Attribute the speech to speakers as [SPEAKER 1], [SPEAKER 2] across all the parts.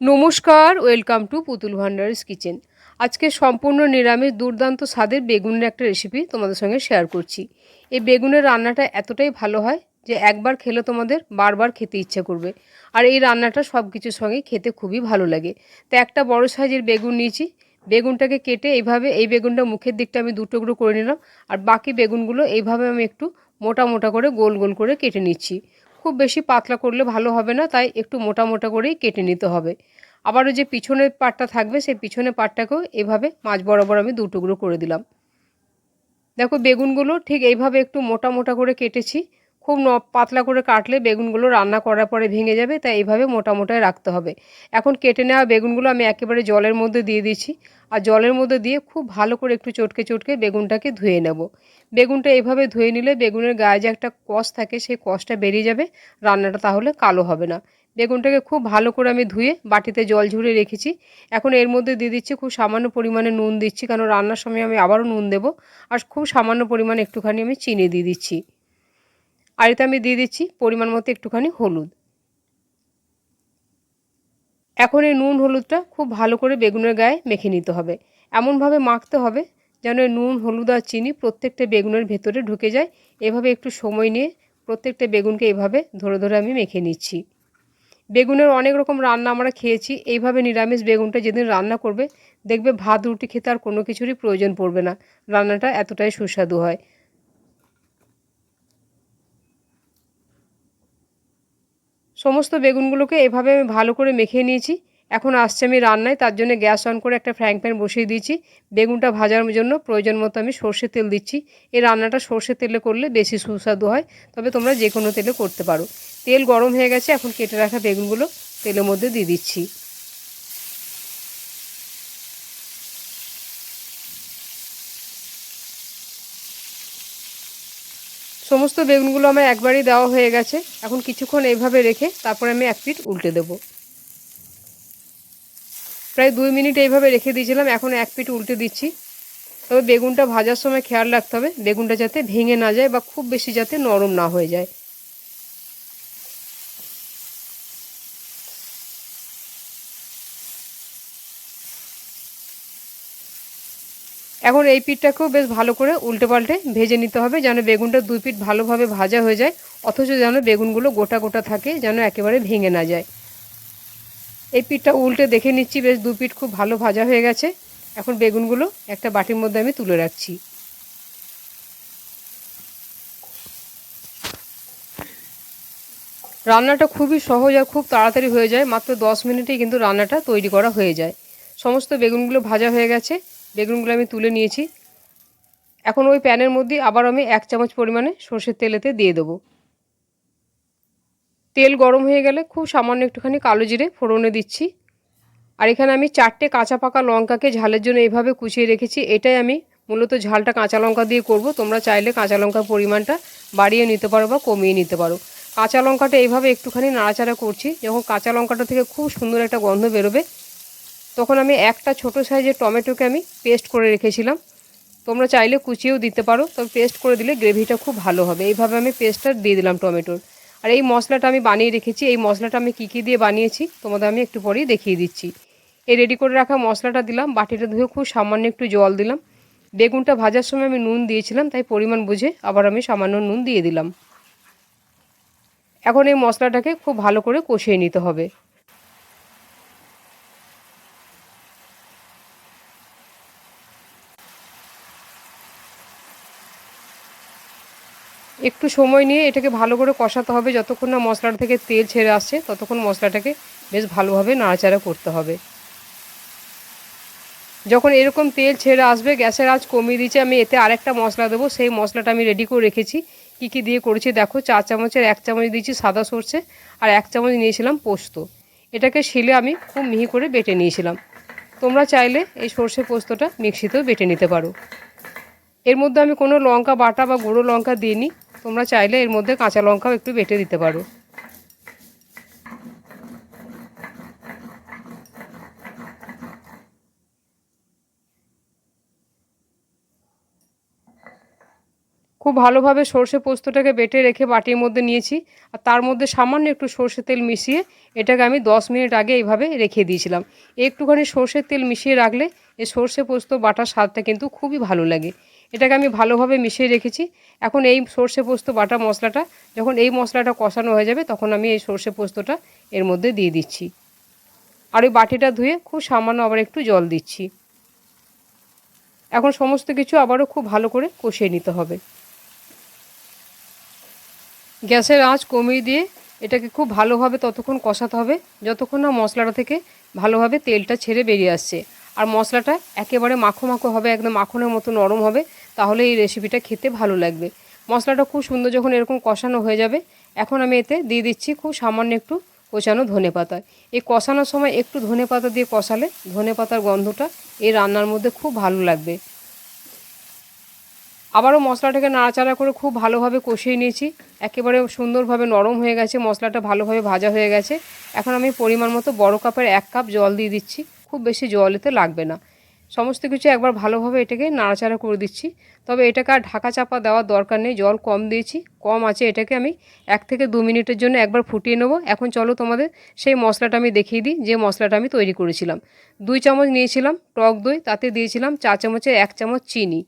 [SPEAKER 1] নমস্কার, welcome to পুতুল ভান্ডারিস kitchen. আজকে সম্পূর্ণ নিরামিষ দুর্দান্ত স্বাদের বেগুনের একটা রেসিপি তোমাদের সঙ্গে শেয়ার করছি। এই বেগুনের রান্নাটা এতটাই ভালো হয় যে একবার খেলে তোমাদের বারবার খেতে ইচ্ছে করবে। আর এই রান্নাটা সব কিছুর সঙ্গে খেতে খুবই ভালো লাগে। তো একটা বড় সাইজের বেগুন নিয়েছি। বেগুনটাকে কেটে এইভাবে এই বেগুনটা মুখের দিকটা আমি দুটুকরো করে নিলাম। আর বাকি বেগুনগুলো এইভাবে আমি একটু মোটা মোটা করে গোল গোল করে কেটে নিচ্ছি। খুব বেশি পাতলা করলে ভালো হবে না, তাই একটু মোটা মোটা করেই কেটে নিতে হবে। আবারও যে পিছনের পাটটা থাকবে, সেই পিছনের পাটটাকেও এভাবে মাছ বরাবর আমি দু টুকরো করে দিলাম। দেখো বেগুনগুলো ঠিক এইভাবে একটু মোটা মোটা করে কেটেছি। খুব ন পাতলা করে কাটলে বেগুনগুলো রান্না করার পরে ভেঙে যাবে, তাই এইভাবে মোটা মোটায় রাখতে হবে। এখন কেটে নেওয়া বেগুনগুলো আমি একেবারে জলের মধ্যে দিয়ে দিচ্ছি। আর জলের মধ্যে দিয়ে খুব ভালো করে একটু চটকে চটকে বেগুনটাকে ধুয়ে নেব। বেগুনটা এইভাবে ধুয়ে নিলে বেগুনের গায়ে যে একটা কষ থাকে, সেই কষটা বেরিয়ে যাবে, রান্নাটা তাহলে কালো হবে না। বেগুনটাকে খুব ভালো করে আমি ধুয়ে বাটিতে জল ঝুড়ে রেখেছি। এখন এর মধ্যে দিয়ে দিচ্ছি খুব সামান্য পরিমাণে নুন দিচ্ছি, কারণ রান্নার সময় আমি আবারও নুন দেবো। আর খুব সামান্য পরিমাণে একটুখানি আমি চিনি দিয়ে দিচ্ছি। আর এতে আমি দিয়ে দিচ্ছি পরিমাণ মতো একটুখানি হলুদ। এখন এই নুন হলুদটা খুব ভালো করে বেগুনের গায়ে মেখে নিতে হবে। এমনভাবে মাখতে হবে যেন নুন, হলুদ আর চিনি প্রত্যেকটা বেগুনের ভেতরে ঢুকে যায়। এভাবে একটু সময় নিয়ে প্রত্যেকটা বেগুনকে এভাবে ধরে ধরে আমি মেখে নিচ্ছি। বেগুনের অনেক রকম রান্না আমরা খেয়েছি। এইভাবে নিরামিষ বেগুনটা যেদিন রান্না করবে, দেখবে ভাত, রুটি খেতে আর কোনো কিছুরই প্রয়োজন পড়বে না। রান্নাটা এতটাই সুস্বাদু হয়। সমস্ত বেগুনগুলোকে এভাবে আমি ভালো করে মেখে নিয়েছি। এখন আসছে আমি রান্নায়, তার জন্য গ্যাস অন করে একটা ফ্র্যাঙ্ক প্যান বসিয়ে দিয়েছি। বেগুনটা ভাজার জন্য প্রয়োজন মতো আমি সর্ষের তেল দিচ্ছি। এই রান্নাটা সর্ষের তেলে করলে বেশি সুস্বাদু হয়, তবে তোমরা যে কোনো তেলে করতে পারো। তেল গরম হয়ে গেছে, এখন কেটে রাখা বেগুনগুলো তেলের মধ্যে দিয়ে দিচ্ছি। সমস্ত বেগুনগুলো আমার একবারই দেওয়া হয়ে গেছে। এখন কিছুক্ষণ এইভাবে রেখে তারপরে আমি এক পিঠ উল্টে দেব। প্রায় দুই মিনিট এইভাবে রেখে দিয়েছিলাম, এখন এক পিঠ উল্টে দিচ্ছি। তবে বেগুনটা ভাজার সময় খেয়াল রাখতে হবে, বেগুনটা যাতে ভেঙে না যায় বা খুব বেশি যাতে নরম না হয়ে যায়। এখন এই পিঠটাকেও বেশ ভালো করে উল্টে পাল্টে ভেজে নিতে হবে যেন বেগুনটা দুই পিঠ ভালোভাবে ভাজা হয়ে যায়, অথচ যেন বেগুনগুলো গোটা গোটা থাকে, যেন একেবারে ভেঙে না যায়। এই পিঠটা উল্টে দেখে নিচ্ছি, বেশ দু পিঠ খুব ভালো ভাজা হয়ে গেছে। এখন বেগুনগুলো একটা বাটির মধ্যে আমি তুলে রাখছি। রান্নাটা খুবই সহজ আর খুব তাড়াতাড়ি হয়ে যায়, মাত্র দশ মিনিটেই কিন্তু রান্নাটা তৈরি করা হয়ে যায়। সমস্ত বেগুনগুলো ভাজা হয়ে গেছে। বেগুনগুলো আমি তুলে নিয়েছি। এখন ওই প্যানের মধ্যে আবার আমি এক চামচ পরিমাণে সর্ষের তেলেতে দিয়ে দেবো। তেল গরম হয়ে গেলে খুব সামান্য একটুখানি কালো জিরে ফোড়নে দিচ্ছি। আর এখানে আমি চারটে কাঁচা পাকা লঙ্কাকে ঝালের জন্য এইভাবে কুচিয়ে রেখেছি। এটাই আমি মূলত ঝালটা কাঁচা লঙ্কা দিয়ে করব। তোমরা চাইলে কাঁচা লঙ্কার পরিমাণটা বাড়িয়ে নিতে পারো বা কমিয়ে নিতে পারো। কাঁচা লঙ্কাটা এইভাবে একটুখানি নাড়াচাড়া করছি। যখন কাঁচা লঙ্কাটা থেকে খুব সুন্দর একটা গন্ধ বেরোবে তখন আমি একটা ছোট সাইজের টমেটোকে আমি পেস্ট করে রেখেছিলাম। তোমরা চাইলে কুচিয়েও দিতে পারো, তবে পেস্ট করে দিলে গ্রেভিটা খুব ভালো হবে। এইভাবে আমি পেস্টটা দিয়ে দিলাম টমেটোর। আর এই মশলাটা আমি বানিয়ে রেখেছি। এই মশলাটা আমি কী কী দিয়ে বানিয়েছি তোমাদের আমি একটু পরেই দেখিয়ে দিচ্ছি। এই রেডি করে রাখা মশলাটা দিলাম, বাটিটা ধুয়ে খুব সামান্য একটু জল দিলাম। বেগুনটা ভাজার সময় আমি নুন দিয়েছিলাম, তাই পরিমাণ বুঝে আবার আমি সামান্য নুন দিয়ে দিলাম। এখন এই মশলাটাকে খুব ভালো করে কষিয়ে নিতে হবে। একটু সময় নিয়ে এটাকে ভালো করে কষাতে হবে। যতক্ষণ না মশলাটা থেকে তেল ছেড়ে আসছে, ততক্ষণ মশলাটাকে বেশ ভালোভাবে নাড়াচাড়া করতে হবে। যখন এরকম তেল ছেড়ে আসবে, গ্যাসের আঁচ কমিয়ে দিচ্ছে আমি এতে আরেকটা মশলা দেবো। সেই মশলাটা আমি রেডি করে রেখেছি। কী কী দিয়ে করেছি দেখো, চার চামচের এক চামচ দিয়েছি সাদা সর্ষে আর এক চামচ নিয়েছিলাম পোস্ত। এটাকে শিলে আমি খুব মিহি করে বেটে নিয়েছিলাম। তোমরা চাইলে এই সর্ষে পোস্তটা মিক্সিতেও বেটে নিতে পারো। এর মধ্যে আমি কোনো লঙ্কা বাটা বা গুঁড়ো লঙ্কা দিইনি। তোমরা চাইলে এর মধ্যে কাঁচা লঙ্কাও একটু বেটে দিতে পারো। খুব ভালোভাবে সর্ষে পোস্তটাকে বেটে রেখে বাটির মধ্যে নিয়েছি, আর তার মধ্যে সামান্য একটু সর্ষে তেল মিশিয়ে এটাকে আমি দশ মিনিট আগে এইভাবে রেখে দিয়েছিলাম। একটুখানি সর্ষের তেল মিশিয়ে রাখলে এই সর্ষে পোস্ত বাটার স্বাদটা কিন্তু খুবই ভালো লাগে। এটাকে আমি ভালোভাবে মিশিয়ে রেখেছি। এখন এই সর্ষে পোস্ত, বাটা মশলাটা, যখন এই মশলাটা কষানো হয়ে যাবে, তখন আমি এই সর্ষে পোস্তটা এর মধ্যে দিয়ে দিচ্ছি। আর ওই বাটিটা ধুয়ে খুব সামান্য আবার একটু জল দিচ্ছি। এখন সমস্ত কিছু আবারও খুব ভালো করে কষিয়ে নিতে হবে। গ্যাসের আঁচ কমিয়ে দিয়ে এটাকে খুব ভালোভাবে ততক্ষণ কষাতে হবে, যতক্ষণ না মশলাটা থেকে ভালোভাবে তেলটা ছেড়ে বেরিয়ে আসছে। আর মশলাটা একেবারে মাখো মাখো হবে, একদম মাখনের মতো নরম হবে, তাহলে এই রেসিপিটা খেতে ভালো লাগবে। মশলাটা খুব সুন্দর যখন এরকম কষানো হয়ে যাবে, এখন আমি এতে দিয়ে দিচ্ছি খুব সামান্য একটু কোচানো ধনে পাতা। এই কষানোর সময় একটু ধনে পাতা দিয়ে কষালে ধনে পাতার গন্ধটা এই রান্নার মধ্যে খুব ভালো লাগবে। আবারও মশলাটাকে নাড়াচাড়া করে খুব ভালোভাবে কষিয়ে নিয়েছি। একেবারে সুন্দরভাবে নরম হয়ে গেছে, মশলাটা ভালোভাবে ভাজা হয়ে গেছে। এখন আমি পরিমাণ মতো বড় কাপের এক কাপ জল দিয়ে দিচ্ছি। খুব বেশি জল এতে লাগবে না। সমস্ত কিছু একবার ভালোভাবে এটাকে নাড়াচাড়া করে দিচ্ছি। তবে এটাকে আর ঢাকা চাপা দেওয়ার দরকার নেই, জল কম দিয়েছি, কম আছে এটাকে আমি এক থেকে দু মিনিটের জন্য একবার ফুটিয়ে নেব। এখন চলো তোমাদের সেই মশলাটা আমি দেখিয়ে দিই, যে মশলাটা আমি তৈরি করেছিলাম। দুই চামচ নিয়েছিলাম টক দই, তাতে দিয়েছিলাম চা চামচের এক চামচ চিনি।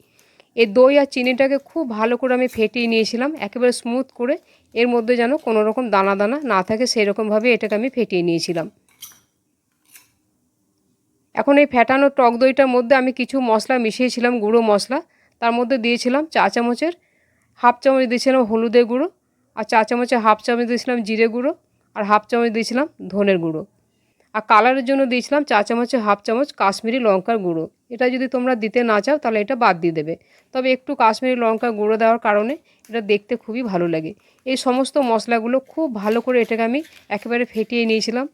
[SPEAKER 1] এই দই আর চিনিটাকে খুব ভালো করে আমি ফেটিয়ে নিয়েছিলাম, একেবারে স্মুথ করে। এর মধ্যে যেন কোনো রকম দানা দানা না থাকে সেই রকমভাবে এটাকে আমি ফেটিয়ে নিয়েছিলাম। এখন এই ফ্যাটানো টক দইটার মধ্যে আমি কিছু মশলা মিশিয়েছিলাম, গুঁড়ো মশলা। তার মধ্যে দিয়েছিলাম চা চামচের হাফ চামচ দিয়েছিলাম হলুদের গুঁড়ো আর চা চামচের হাফ চামচ দিয়েছিলাম জিরে গুঁড়ো আর হাফ চামচ দিয়েছিলাম ধনের গুঁড়ো। আর কালারের জন্য দিয়েছিলাম চা চামচে হাফ চামচ কাশ্মীরি লঙ্কার গুঁড়ো। এটা যদি তোমরা দিতে না চাও তাহলে এটা বাদ দিয়ে দেবে। তবে একটু কাশ্মীরি লঙ্কার গুঁড়ো দেওয়ার কারণে এটা দেখতে খুবই ভালো লাগে। এই সমস্ত মশলাগুলো খুব ভালো করে এটাকে আমি একেবারে ফেটিয়ে নিয়েছিলাম।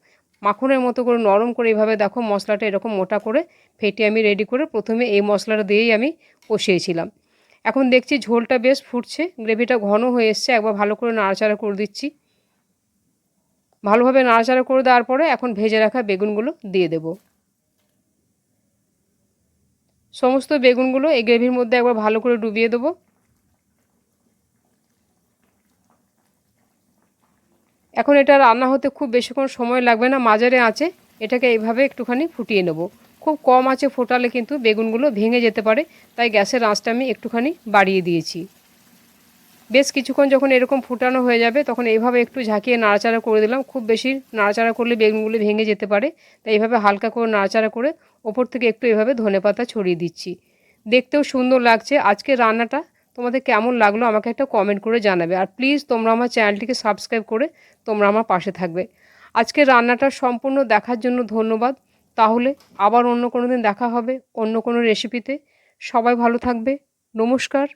[SPEAKER 1] মাখনের মতো করে, নরম করে এভাবে দেখো মশলাটা এরকম মোটা করে ফেটে আমি রেডি করে প্রথমে এই মশলাটা দিয়েই আমি কষিয়েছিলাম। এখন দেখছি ঝোলটা বেশ ফুটছে, গ্রেভিটা ঘন হয়ে এসছে, একবার ভালো করে নাড়াচাড়া করে দিচ্ছি। ভালোভাবে নাড়াচাড়া করে দেওয়ার পরে এখন ভেজে রাখা বেগুনগুলো দিয়ে দেব। সমস্ত বেগুনগুলো এই গ্রেভির মধ্যে একবার ভালো করে ডুবিয়ে দেবো। এখন এটা রান্না হতে খুব বেশিক্ষণ সময় লাগবে না, মাঝারে আছে। এটাকে এইভাবে একটুখানি ফুটিয়ে নেব। খুব কম আছে ফোটালে কিন্তু বেগুনগুলো ভেঙে যেতে পারে, তাই গ্যাসের আঁচটা আমি একটুখানি বাড়িয়ে দিয়েছি। বেশ কিছুক্ষণ যখন এরকম ফুটানো হয়ে যাবে, তখন এইভাবে একটু ঝাঁকিয়ে নাড়াচাড়া করে দিলাম। খুব বেশি নাড়াচাড়া করলে বেগুনগুলো ভেঙে যেতে পারে, তাই এইভাবে হালকা করে নাড়াচাড়া করে ওপর থেকে একটু এভাবে ধনে পাতা ছড়িয়ে দিচ্ছি। দেখতেও সুন্দর লাগছে। আজকে রান্নাটা তোমাদের কেমন লাগল আমাকে একটা কমেন্ট করে জানাবে। আর প্লিজ তোমরা আমার চ্যানেলটিকে সাবস্ক্রাইব করে তোমরা আমার পাশে থাকবে। আজকে রান্নাটা সম্পূর্ণ দেখার জন্য ধন্যবাদ। তাহলে আবার অন্য কোনো দিন দেখা হবে অন্য কোনো রেসিপিতে সবাই ভালো থাকবে। নমস্কার।